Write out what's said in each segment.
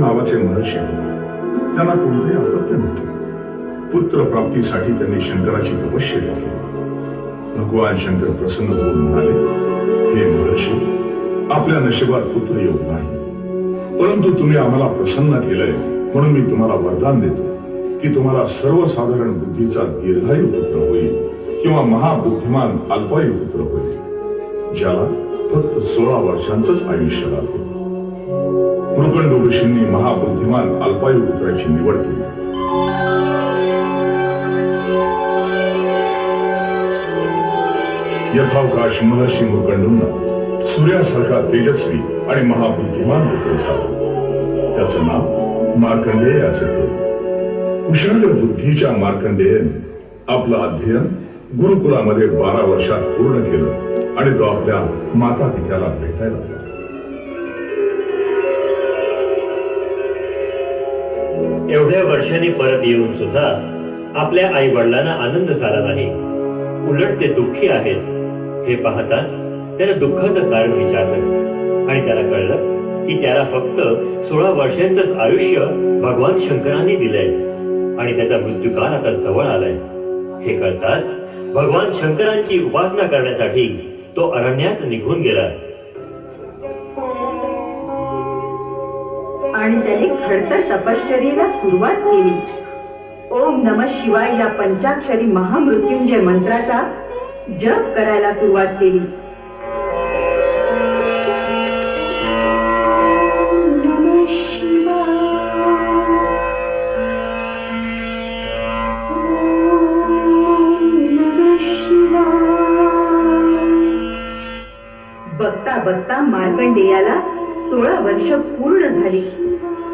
नावाचे महर्षी होते. त्यांना कोणतेही अपत्य नव्हते. पुत्र प्राप्तीसाठी त्यांनी शंकराची तपश्चर्या केली. भगवान शंकर प्रसन्न होऊन म्हणाले हे महर्षी आपल्या नशिबात पुत्र येऊ नाही. परंतु तुम्ही आम्हाला प्रसन्न केलंय म्हणून मी तुम्हाला वरदान देतो की तुम्हाला सर्वसाधारण बुद्धीचा दीर्घायू पुत्र होईल किंवा महाबुद्धिमान अल्पायू पुत्र होईल ज्याला फक्त सोळा वर्षांच आयुष्य लागेल. मृकंड ऋषींनी महाबुद्धिमान अल्पायू पुत्राची निवड केली. यथावकाश महर्षी मुरकंडूंना सूर्यासारखा तेजस्वी आणि महाबुद्धिमान पुत्र झाला. त्याचं नाव मार्कंडेय असे ठेवले बुद्धीच्या मार्कंडेयने आपलं अध्ययन गुरुकुलामध्ये बारा वर्षात पूर्ण केलं आणि तो आपल्या माता पित्याला भेटायला एवढ्या वर्षांनी परत येऊन सुद्धा आपल्या आई वडिलांना आनंद झाला नाही. उलट ते दुःखी आहेत. हे पाहताच त्याला दुःखाचं कारण विचारलं आणि त्याला कळलं की त्याला फक्त सोळा वर्षांचंच आयुष्य भगवान शंकरांनी दिलंय आणि त्याचा मृत्यूकाल आता जवळ आलाय. हे कळताच भगवान शंकरांची उपासना करण्यासाठी तो अरण्यात निघून गेला. आणि त्याने खडतर तपश्चर्येला सुरुवात केली. ओम नम शिवाय या पंचाक्षरी महामृत्युंजय मंत्राचा जप करायला सुरुवात केली. बघता बघता मार्कंडेयाला सोळा वर्ष पूर्ण झाली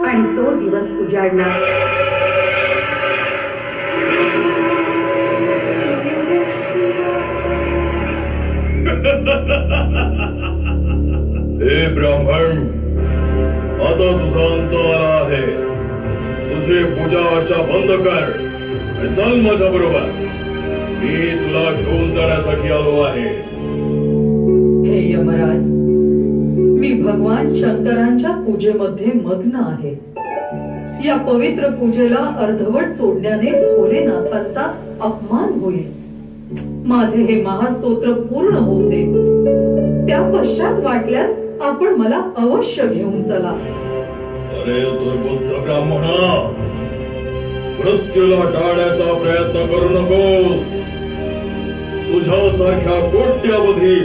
आणि तो दिवस उजाडला. हे ब्राह्मण आता तुझा अंत आला आहे. तुझी पूजा अर्चा बंद कर चल माझ्या बरोबर मी तुला घेऊन जाण्यासाठी आलो आहे. भगवान शंकरांच्या पूजेमध्ये मग्न आहे. या पवित्र पूजेला अर्धवट सोडण्याने भोलेनाथांचा अपमान होईल. माझे हे महास्तोत्र पूर्ण होऊ दे त्या पश्चात वाटल्यास आपण मला अवश्य घेऊन चला. अरे दुर्बुद्ध ब्राह्मणा मृत्यूला टाळण्याचा प्रयत्न करू नको तुझ्यासारख्या कोट्यावधी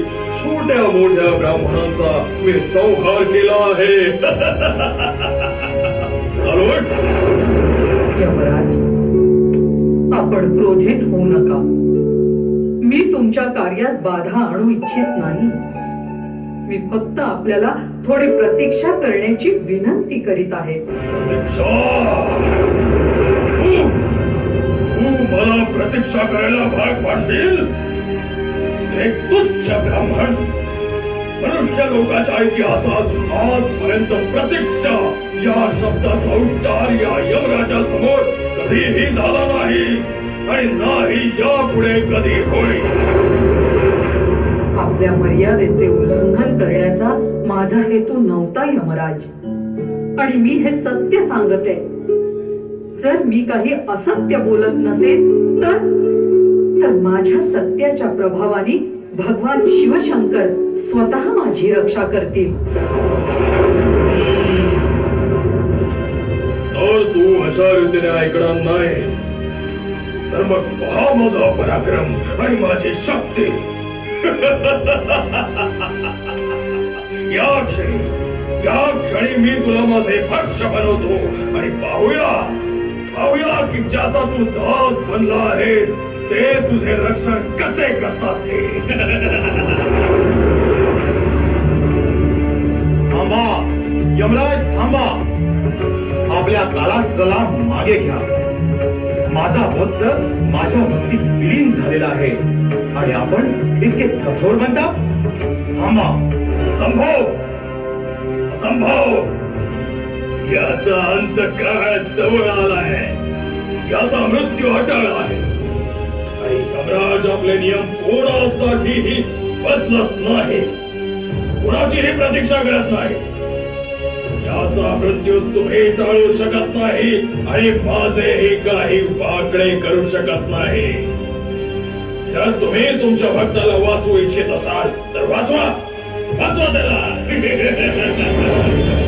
छोट्या मोठ्या ब्राह्मणांचा मी संहार केला आहे. यमराज आपण क्रोधित होऊ नका. मी तुमच्या कार्यात बाधा आणू इच्छित नाही. मी फक्त आपल्याला थोडी प्रतीक्षा करण्याची विनंती करीत आहे. प्रतीक्षा. तू तू मला प्रतीक्षा करायला भाग पाडशील? एक तुच्छ ब्राह्मण. मनुष्य लोकाच्या इतिहासात आजपर्यंत प्रतीक्षा या शब्दाचा उच्चार या यमराजा समोर कधीही झाला नाही आणि नाही यापुढे कधी होईल. आपल्या मर्यादेचे उल्लंघन करण्याचा माझा हेतू नव्हता यमराज. आणि मी हे सत्य सांगते. जर मी काही असत्य बोलत नसेल तर तर माझ्या सत्याच्या प्रभावाने भगवान शिवशंकर स्वतः माझी रक्षा करतील. तर तू अशा रीतीने ऐकणार नाही. तर मग पहा माझा पराक्रम आणि माझी शक्ती. या क्षणी या क्षणी मी तुला माझे भक्ष बनवतो आणि पाहूया पाहूया की ज्याचा तू दास बनला आहेस ते तुझे रक्षण कसे करतात ते? थांबा यमराज थांबा. आपल्या कालास्त्राला मागे घ्या. माझा भक्त माझ्या भक्तीत विलीन झालेला आहे. आणि आपण इतके कठोर म्हणता थांबा. संभव संभव याचा अंत काळ जवळ आलाय याचा मृत्यू अटळ आहे. यमराज आपले नियम कोणासाठीही बदलत नाही. कोणाचीही प्रतीक्षा करत नाही. याचा मृत्यू तुम्ही टाळू शकत नाही आणि माझेही काही वाकडे करू शकत नाही. जर तुम्ही तुमच्या भक्ताला वाचवू इच्छित असाल तर वाचवा. वाचवा त्याला.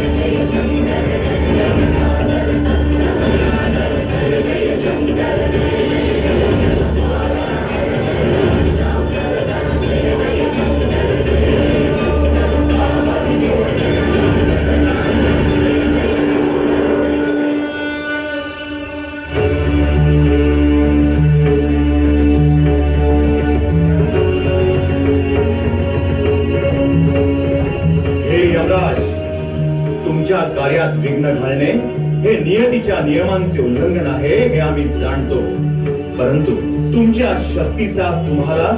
नियतीच्या नियमांचे उल्लंघन आहे हे आम्ही जाणतो. परंतु तुमच्या शक्तीचा तुम्हाला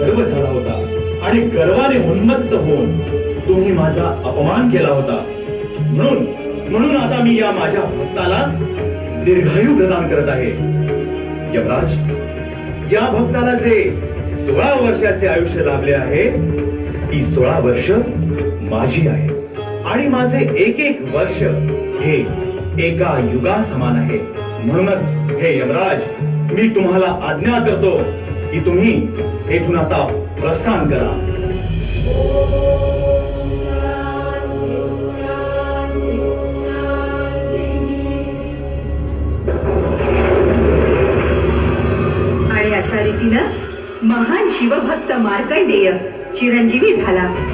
गर्व झाला होता आणि गर्वाने उन्मत्त होऊन तुम्ही माझा अपमान केला होता. म्हणून म्हणून आता मी या माझ्या भक्ताला दीर्घायू प्रदान करत आहे. यमराज या भक्ताला जे सोळा वर्षाचे आयुष्य लाभले आहे ती सोळा वर्ष माझी आहे. आणि माझे एक एक वर्ष हे एका युगा समान आहे. म्हणूनच हे यमराज मी तुम्हाला आज्ञा करतो की तुम्ही येथून आता प्रस्थान करा. अशा रीतीनं महान शिवभक्त मार्कंडेय चिरंजीवी झाला.